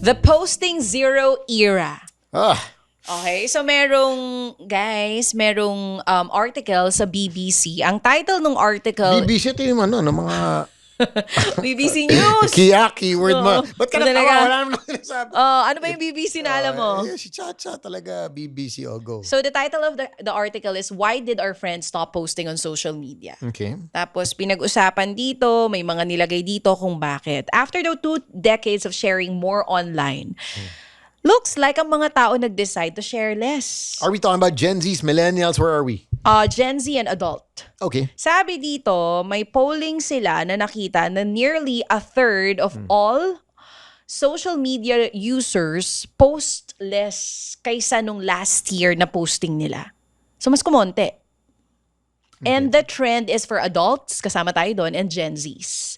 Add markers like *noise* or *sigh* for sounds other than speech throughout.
The posting zero era. Ah, Okay, so merong, guys, merong um, article sa BBC. Ang title ng article, BBC ito yung ano, ng mga *laughs* BBC News. kiya, keyword mo. Oo. Ba't ka Talaga? natawa? Wala naman ako sinasabi. Oh, ano ba yung BBC na alam mo? Eh, si Chacha talaga, BBC, oh, go. So the title of the, the article is Why Did Our Friends Stop Posting on Social Media? Okay. Tapos pinag-usapan dito, may mga nilagay dito kung bakit. After the two decades of sharing more online, looks like ang mga tao nag-decide to share less. Are we talking about Gen Zs, millennials? Where are we? Uh, Gen Z and adult. Okay. Sabi dito, may polling sila na nakita na nearly a third of all social media users post less kaysa nung last year na posting nila. So mas kumonte. And the trend is for adults, kasama tayo doon, and Gen Zs.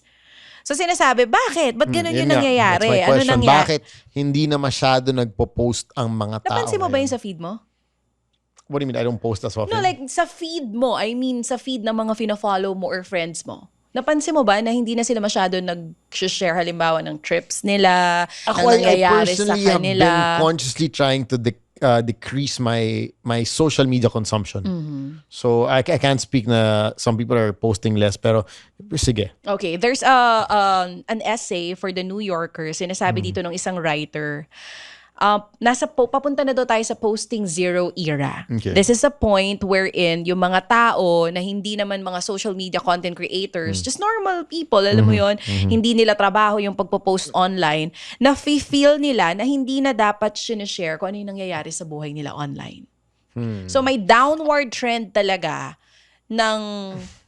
So sinasabi, bakit? Ba't ganun Yun yung nangyayari? That's my Ano nangyayari? Bakit hindi na masyado nagpo-post ang mga tao? Napansin mo ba ngayon? yun sa feed mo? What do you mean? I don't post as often? No, like sa feed mo, I mean sa feed ng mga fina-follow mo or friends mo. Napansin mo ba na hindi na sila masyado nag-share halimbawa ng trips nila, ng Ako, I, I nangyayari sa personally have kanila? been consciously trying to de- uh, decrease my my social media consumption. Mm-hmm. So I, I can't speak na some people are posting less, pero sige. Okay, there's a um, an essay for the New Yorker. Sinasabi Mm. dito ng isang writer. Uh, nasa po, papunta na daw tayo sa posting zero era. Okay. This is a point wherein yung mga tao na hindi naman mga social media content Mm. creators, just normal people, alam Mm-hmm. mo yon, hindi nila trabaho yung pagpo-post online, na feel nila na hindi na dapat sinishare kung ano yung nangyayari sa buhay nila online. Hmm. So may downward trend talaga ng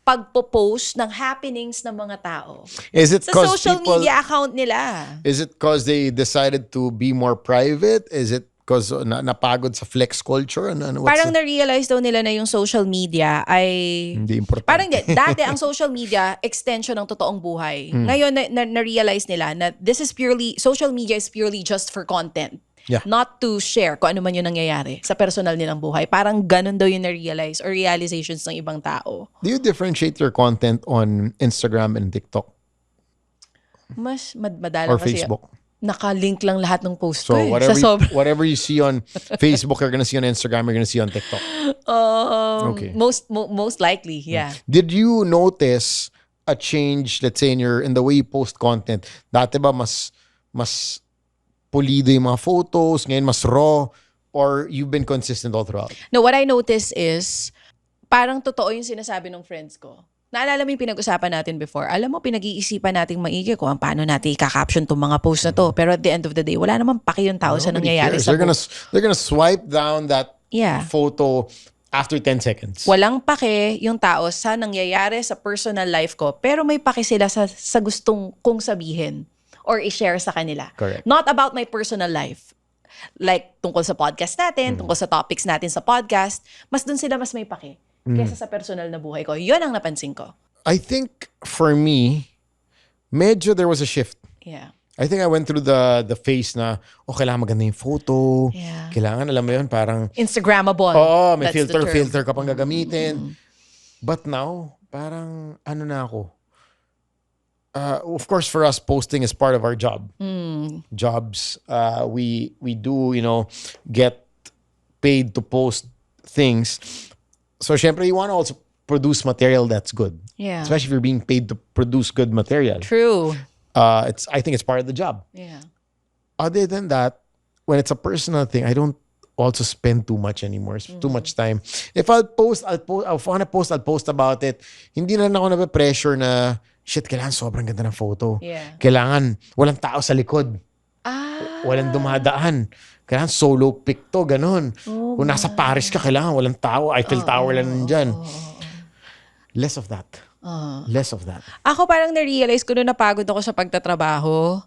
pagpo-post ng happenings ng mga tao Is it sa social people, media account nila. Is it because they decided to be more private? Is it because na, napagod sa flex culture? Ano, ano, Parang na-realize daw nila na yung social media ay Hindi importante. Parang di- dati ang social media extension ng totoong buhay. Hmm. Ngayon na, na, na-realize nila na this is purely social media is purely just for content. Yeah. Not to share kung ano man yung nangyayari sa personal nilang buhay. Parang ganun daw yung na-realize or realizations ng ibang tao. Do you differentiate your content on Instagram and TikTok Mas mad madalang or kasi Facebook? naka-link lang lahat ng post So ko eh. whatever sa you, sobrang *laughs* whatever you see on Facebook, you're gonna see on Instagram, you're gonna see on TikTok. Um, Okay. Most mo- most likely, yeah. Did you notice a change, let's say, in your in the way you post content? Dati ba mas mas pulido yung mga photos, ngayon mas raw, or you've been consistent all throughout? No, what I notice is parang totoo yung sinasabi ng friends ko. Naalala mo yung pinag-usapan natin before. Alam mo, pinag-iisipan nating maigi kung ang paano natin i-caption tong mga post na to. Pero at the end of the day, wala naman paki yung tao sa nangyayari cares. sa They're gonna they're gonna swipe down that Yeah. photo after 10 seconds. Walang pake yung tao sa nangyayari sa personal life ko. Pero may pake sila sa, sa gustong kong sabihin or i-share sa kanila. Correct. Not about my personal life. Like, tungkol sa podcast natin, Mm. tungkol sa topics natin sa podcast, mas dun sila mas may pake Mm. kesa sa personal na buhay ko. Yun ang napansin ko. I think for me, medyo there was a shift. Yeah. I think I went through the the phase na, oh, kailangan maganda yung photo. Yeah. Kailangan, alam mo yun, parang, Instagrammable. oo, may That's filter, filter ka pang gagamitin. But now, parang, ano na ako, uh, of course, for us, posting is part of our job. Mm. Jobs, uh, we we do, you know, get paid to post things. So, syempre, you want to also produce material that's good. Yeah. Especially if you're being paid to produce good material. True. Uh, it's I think it's part of the job. Yeah. Other than that, when it's a personal thing, I don't also spend too much anymore. Mm-hmm. too much time. If I'll post, I'll post, if I wanna post, I'll post about it. Hindi na ako na-pressure na, shit, kailangan sobrang ganda ng photo. Yeah. Kailangan walang tao sa likod. Ah. Walang dumadaan. Kailangan solo pic to, ganun. Oh Kung nasa Paris ka, kailangan walang tao. Eiffel Tower lang nandyan. Less of that. Ah. Less of that. Ako parang na-realize ko nung napagod ako sa pagtatrabaho.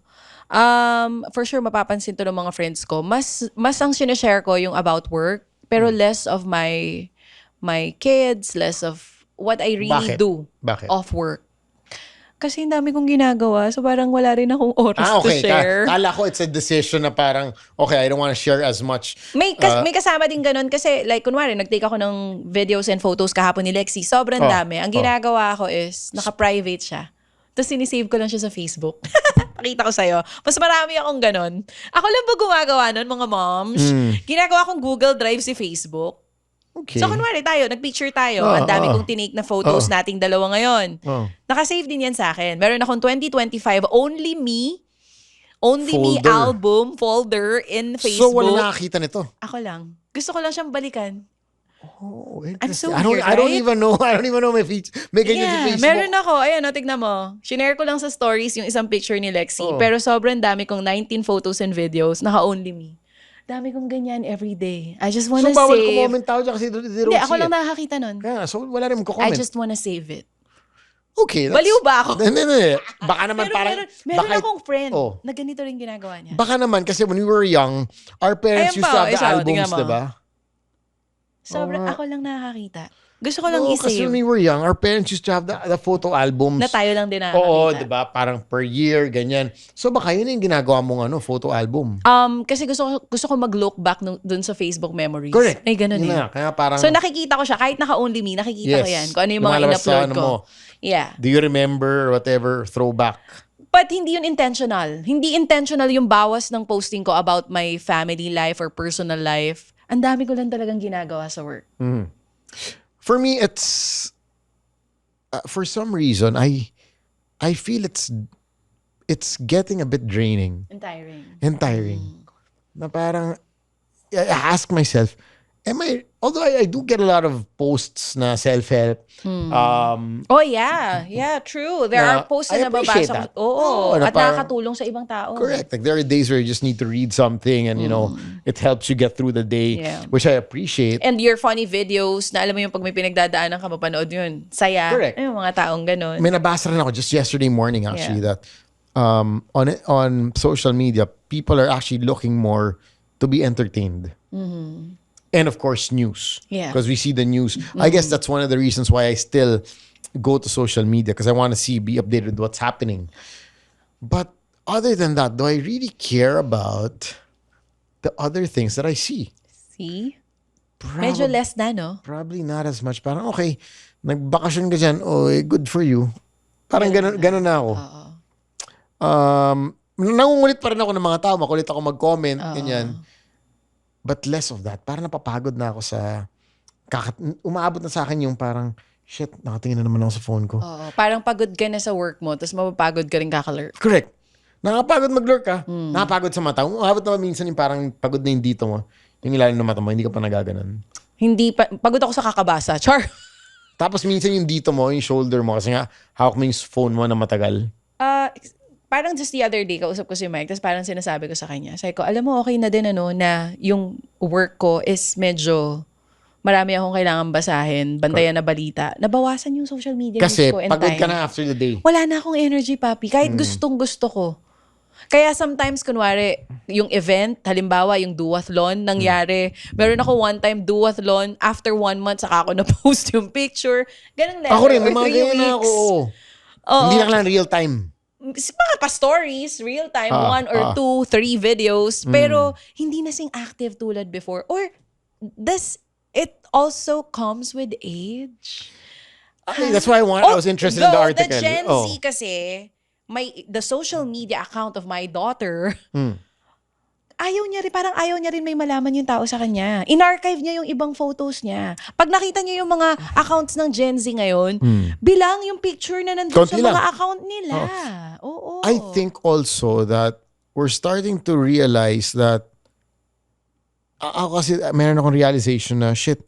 Um, for sure, mapapansin to ng mga friends ko. Mas, mas ang sinashare ko yung about work, pero Hmm. less of my my kids, less of what I really Bakit? do Bakit? off work. Kasi ang dami kong ginagawa, so parang wala rin akong oras Ah, okay. to share. Ka- kala ko it's a decision na parang, okay, I don't want to share as much. May, kas- Uh, may kasama din ganun kasi like kunwari nag-take ako ng videos and photos kahapon ni Lexi. Sobrang Oh, dami. Ang oh. ginagawa ko is naka-private siya. Tapos sinisave ko lang siya sa Facebook. *laughs* Pakita ko sa'yo. Mas marami akong ganon. Ako lang ba gumagawa nun, mga moms? Mm. Ginagawa kong Google Drive si Facebook. Okay. So, kunwari tayo, nag-picture tayo. Oo, Ang dami oo. kong tinake na photos Oo. nating dalawa ngayon. Oh. Nakasave din yan sa akin. Meron akong 2025 Only Me, Only Me Folder. album folder in Facebook. So, wala nakakita nito. Ako lang. Gusto ko lang siyang balikan. Oh, I'm so. I don't, weird, I don't right? even know. *laughs* I don't even know my feeds. May ganyan sa Yeah, Facebook. meron ako. Ayan, o, tignan mo. Shinare ko lang sa stories yung isang picture ni Lexi. Oo. Pero sobrang dami kong 19 photos and videos. Naka-only me. Dami kong ganyan every day. I just wanna So, bawal save. comment tao dyan kasi they don't Hindi, ako see lang it. nakakita nun. Kaya nga, so wala rin I comment. just wanna save it. okay. that's- Baliw ba ako? *laughs* Hindi, hindi, hindi. Baka naman Pero parang... meron, meron baka, akong friend Oh. na ganito rin ginagawa niya. baka naman kasi when we were young, our parents Ayan used pa, to have the isa, tingnan albums, mo. diba? Sobrang Oo nga. ako lang nakakita. Gusto ko lang kasi i-save. when we were young, our parents used to have the, the photo albums. Na tayo lang din nakakita. Oo, di ba? Parang per year, ganyan. So baka yun yung ginagawa mong ano, photo album. Um, kasi gusto ko, gusto ko mag-look back nung, dun sa Facebook memories. Correct. Ay, ganun Yun eh. na, kaya parang, So nakikita ko siya, kahit naka-only me, nakikita ko Yes. yan. Kung ano yung mga in-upload ano ko. mo. Yeah. do you remember whatever throwback? But hindi yun intentional. Hindi intentional yung bawas ng posting ko about my family life or personal life. Ang dami ko lang talagang ginagawa sa work. For me, it's uh, for some reason I I feel it's it's getting a bit draining And tiring. and tiring. Na parang I ask myself, am I although I, I do get a lot of posts na self-help um Oh yeah. Yeah, true. There Na- are posts I na nababasa. Oo. Oo, na at parang- nakakatulong sa ibang tao. correct like there are days where you just need to read something and you know it helps you get through the day. Yeah. which I appreciate. And your funny videos, na alam mo yung pag may pinagdadaanan ka, mapanood yun. Saya. Correct. Ay, yung mga taong ganun. May nabasa rin ako just yesterday morning actually that um, on on social media people are actually looking more to be entertained. And of course news. Yeah. Because we see the news. I guess that's one of the reasons why I still go to social media because I want to see be updated with what's happening. But other than that, do I really care about the other things that I see? See? Prob- Medyo less na, no? Probably not as much. Parang, okay, nagbakasyon ka dyan, oh, eh, good for you. Parang ganun, ganun na ako. Um, nangungulit pa rin ako ng mga tao. Makulit ako mag-comment, ganyan. But less of that. Parang napapagod na ako sa... Kakat, umaabot na sa akin yung parang, shit, nakatingin na naman ako sa phone ko. Oo. Parang pagod ka na sa work mo, tapos mapapagod ka rin kakalurk. Correct. Nakapagod mag-lurk ka. Nakapagod sa mata. Umabot naman minsan yung parang pagod na yung dito mo. Yung ilalim ng mata mo, hindi ka pa nagaganan. Hindi pa, pagod ako sa kakabasa. Char. Tapos minsan yung dito mo, yung shoulder mo, kasi nga, hawak mo yung phone mo na matagal. Ah, parang just the other day, kausap ko si Mike, tapos parang sinasabi ko sa kanya, sabi ko, alam mo, okay na din ano, na yung work ko is medyo marami akong kailangan basahin, bantayan na balita. Nabawasan yung social media Kasi ko and pagod time. ka na after the day. Wala na akong energy, papi. Kahit gustong gusto ko. Kaya sometimes, kunwari, yung event, halimbawa, yung duathlon, nangyari. Meron ako one time duathlon, after one month, saka ako na-post *laughs* yung picture. Ganun level. Ako rin, may mga ganyan na ako. Oo. Hindi lang lang real time. Mga pa-stories, real time, Ah, one or ah. Mm. two, three videos, pero hindi na sing active tulad before. Or, does it also comes with age? Okay, that's why I want, I was interested in the though article. The Gen Oh. Z kasi, may, the social media account of my daughter, Hmm. Ayaw niya rin, parang ayaw niya rin may malaman yung tao sa kanya. In-archive niya yung ibang photos niya. Pag nakita niyo yung mga accounts ng Gen Z ngayon, bilang yung picture na nandun. Konti sa mga lang. account nila. Oo. I think also that we're starting to realize that a- ako kasi meron akong realization na shit,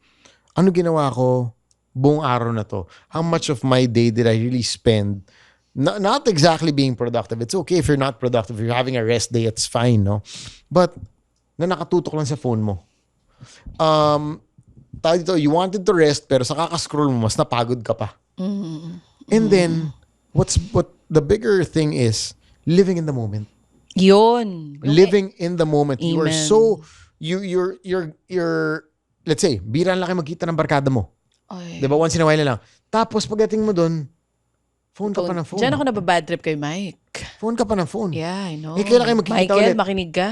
ano ginawa ko buong araw na to? How much of my day did I really spend not, not exactly being productive. It's okay if you're not productive. If you're having a rest day, it's fine, no? But na nakatutok lang sa phone mo. Um, tayo dito, you wanted to rest pero sa kakascroll mo, mas napagod ka pa. And then, what's what the bigger thing is living in the moment. Yun. Living in the moment. You are Amen. so you you're you're you're let's say, bira lang kayo magkita ng barkada mo. Ay, 'Di ba? Once in a while na lang. Tapos pagdating mo doon, phone ka pa ng phone. Diyan ako nababad trip kay Mike. Phone ka pa ng phone. Yeah, I know. Eh, kailan kayo magkikita Michael, ulit? makinig ka.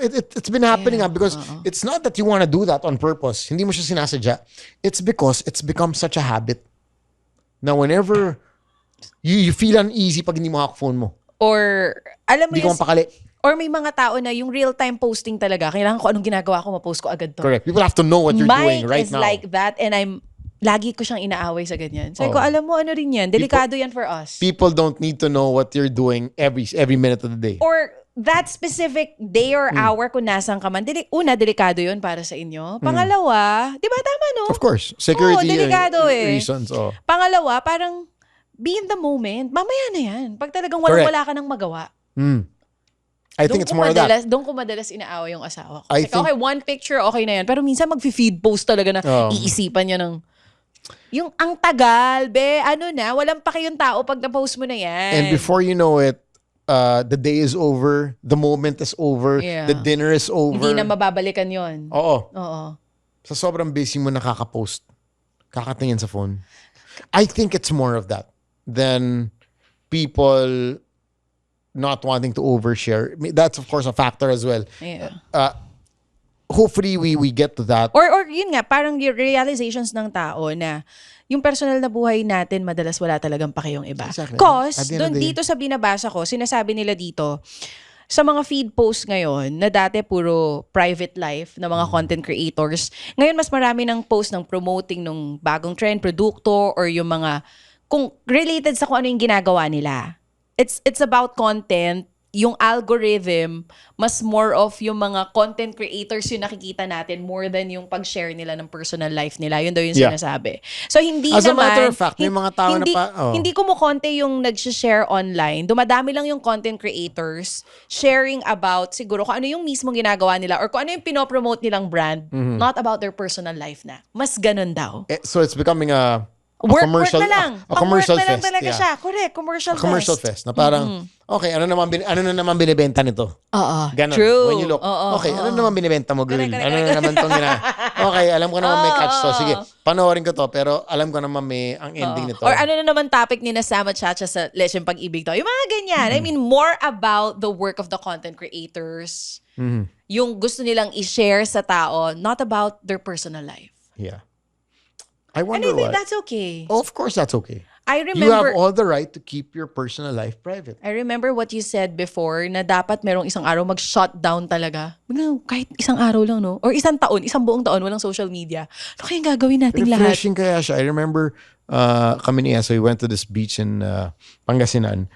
It, it, it's been happening Yeah, ah, because it's not that you want to do that on purpose. Hindi mo siya sinasadya. It's because it's become such a habit. Now, whenever You, you feel uneasy pag hindi mo hawak phone mo. Or, alam mo Hindi ko yun, mapakali. or may mga tao na yung real-time posting talaga, kailangan ko anong ginagawa ko, ma-post ko agad to. Correct. People have to know what you're Mine doing right is now. like that and I'm lagi ko siyang inaaway sa ganyan. Sabi ko, Oo. alam mo, ano rin yan? Delikado yan for us. People don't need to know what you're doing every every minute of the day. Or that specific day or Hmm. hour kung nasan ka man, deli- una, delikado yon para sa inyo. Pangalawa, di ba tama no? Hmm. Of course, security Oo, delikado uh, eh. reasons. Oh. Pangalawa, parang be in the moment. Mamaya na yan. Pag talagang walang wala ka nang magawa. Mm. I think it's ko more of that. madalas, Doon ko madalas inaaway yung asawa ko. I Kasi think- okay, one picture, okay na yan. Pero minsan mag-feed post talaga na Oo. iisipan niya ng yung ang tagal, be, ano na, walang paki yung tao pag na-post mo na yan. And before you know it, uh, the day is over, the moment is over, Yeah. the dinner is over. Hindi na mababalikan yon. Oo. Oo. Sa sobrang busy mo nakaka-post, kakatingin sa phone. I think it's more of that than people not wanting to overshare. I mean, That's of course a factor as well. Yeah. Uh, hopefully we we get to that. Or, or yun nga, parang yung realizations ng tao na yung personal na buhay natin, madalas wala talagang paki yung iba. Exactly. Cause, doon dito sa binabasa ko, sinasabi nila dito, sa mga feed posts ngayon, na dati puro private life ng Mm. mga content creators, ngayon mas marami ng post ng promoting ng bagong trend, produkto, or yung mga, kung related sa kung ano yung ginagawa nila. It's, it's about content, yung algorithm, mas more of yung mga content creators yung nakikita natin more than yung pag-share nila ng personal life nila. Yun daw yung Yeah. sinasabi. So, hindi As a naman... matter of fact, may mga tao na hindi, pa- oh. Hindi kumukonte yung nag-share online. Dumadami lang yung content creators sharing about siguro kung ano yung mismong ginagawa nila or kung ano yung pinopromote nilang brand, Mm-hmm. not about their personal life na. Mas ganun daw. Eh, So it's becoming a, a Work, commercial work na lang. a, a commercial Pang-work na lang fest. talaga yeah. siya. Correct. Commercial A commercial fest. fest na parang okay, ano naman ano na naman binebenta nito? Oo. Ganon. True. When you look, Oo, okay, oo, ano naman binibenta mo, girl? Correct, correct, ano na naman tong gina? *laughs* Okay, alam ko naman may catch to. Sige, oo. panoorin ko to, pero alam ko naman may ang ending Oo. nito. Or ano na naman topic ni na Sam at Chacha sa Lesson Pag-ibig to. Yung mga ganyan. I mean, more about the work of the content creators. Mhm. Yung gusto nilang i-share sa tao, not about their personal life. Yeah. I And wonder I think why. that's okay. Oh, of course that's okay. I You have remember all the right to keep your personal life private. I remember what you said before na dapat merong isang araw mag-shutdown talaga. Biglang, kahit isang araw lang, no? Or isang taon, isang buong taon, walang social media. Ano kayang gagawin nating lahat? Refreshing kaya siya. I remember uh, kami ni Esa, we went to this beach in uh, Pangasinan.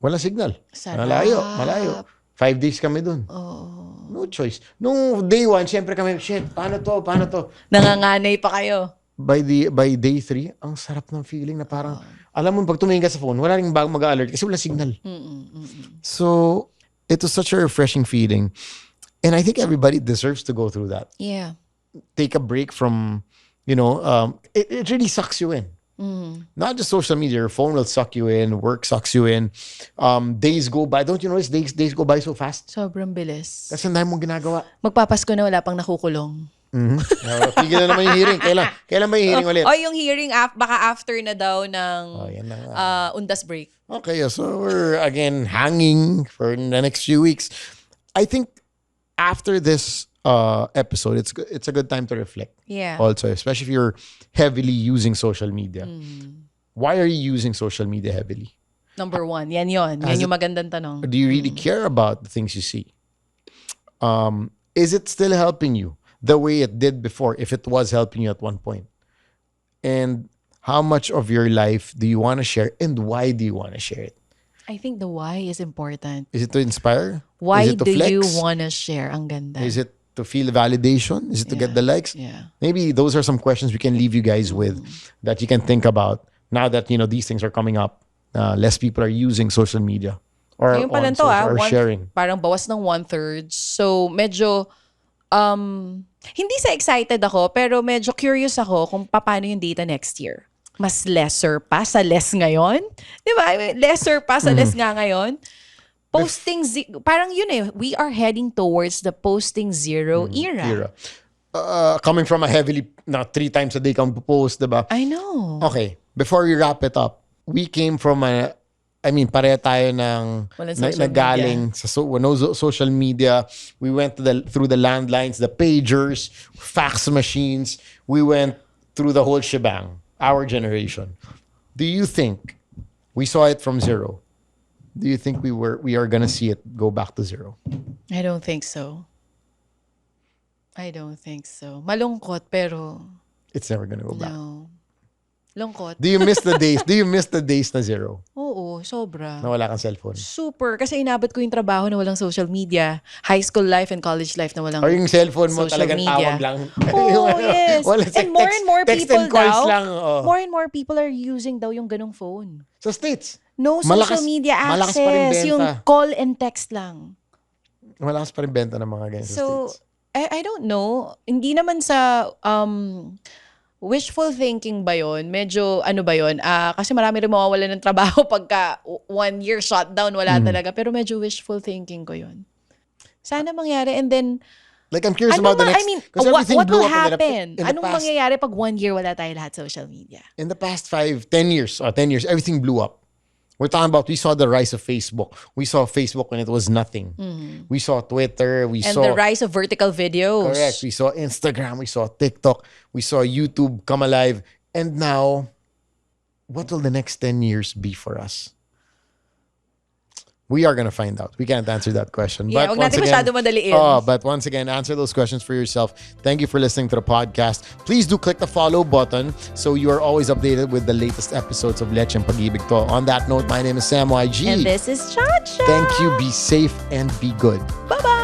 Wala signal. Sarap. Malayo, malayo. Five days kami dun. Oh. No choice. Nung day one, syempre kami, shit, paano to, paano to? Nanganganay pa kayo. By the by day three, ang sarap ng feeling na parang, alam mo, pag tumingin ka sa phone, wala ring bag mag-alert kasi wala signal. So, it was such a refreshing feeling. And I think everybody deserves to go through that. Yeah. Take a break from, you know, um, it, it really sucks you in. Not just social media, your phone will suck you in, work sucks you in. Um, days go by. Don't you notice days, days go by so fast? Sobrang bilis. Kasi ang dami mong ginagawa. Magpapasko na wala pang nakukulong. *laughs* Tigil na naman yung hearing. Kailan, kailan ba yung hearing ulit? O yung hearing, af- baka after na daw ng Oh, yan na nga. uh, undas break. Okay, so we're again hanging for the next few weeks. I think after this uh, episode, it's it's a good time to reflect. Yeah. Also, especially if you're heavily using social media. Why are you using social media heavily? Number one. Yan yon. Yan yung magandang tanong. Do you really care about the things you see? Um, is it still helping you the way it did before? If it was helping you at one point, and how much of your life do you want to share, and why do you want to share it? I think the why is important. Is it to inspire? Why to do flex? you want to share? Ang ganda. Is it to feel validation? Is it to get the likes? Yeah. Maybe those are some questions we can leave you guys with that you can think about now that you know these things are coming up. Uh, less people are using social media or, Ngayon on lang to ah, or one- sharing. parang bawas ng one-third. So, medyo, um, hindi sa excited ako, pero medyo curious ako kung paano yung data next year. Mas lesser pa sa less ngayon? Di ba? Lesser pa sa Mm-hmm. less nga ngayon? Posting, ze- parang yun eh, we are heading towards the posting zero era. Mm-hmm. Era. Uh, coming from a heavily na three times a day kang post, diba? I know. Okay, before we wrap it up, we came from a I mean, pareha tayo ng na, nagaling sa so, no so- social media. We went to the through the landlines, the pagers, fax machines. We went through the whole shebang. Our generation. Do you think We saw it from zero. Do you think we were we are gonna see it go back to zero? I don't think so. I don't think so. Malungkot pero It's never gonna go back. Lungkot. Do you miss the days? Do you miss the days na zero? Oo, sobra. Na wala kang cellphone? Super. Kasi inabot ko yung trabaho na walang social media. High school life and college life na walang Or yung cellphone mo social talagang media. tawag lang. Oh, Yung ano, yes. wala and more text- and more text people and calls daw, lang. oo. more and more people are using daw yung ganong phone. Sa States. No social Malakas- media malakas pa rin access. benta. Yung call and text lang. Malakas pa rin benta ng mga ganyan sa So, States. I, I don't know. Hindi naman sa um, wishful thinking ba yon Medyo ano ba yon Ah, kasi marami rin mawawala ng trabaho *laughs* pagka one year shutdown, wala Hmm. talaga. Pero medyo wishful thinking ko yon Sana mangyari. And then, Like, I'm curious ano about the ma- next... I mean, what, what will the- happen? in the Anong past- mangyayari pag one year wala tayo lahat social media? in the past five, ten years, or 10 years, everything blew up. We're talking about, we saw the rise of Facebook. We saw Facebook when it was nothing. We saw Twitter. We. And saw... the rise of vertical videos. Correct. We saw Instagram. We saw TikTok. We saw YouTube come alive. And now, what will the next 10 years be for us? We are gonna find out. We can't answer that question. Yeah, wag once masyado madaliin. Eh. Oh, but once again, answer those questions for yourself. Thank you for listening to the podcast. Please do click the follow button so you are always updated with the latest episodes of Lech and Pag-ibig To. On that note, my name is Sam YG. And this is Chacha. Thank you. Be safe and be good. Bye-bye.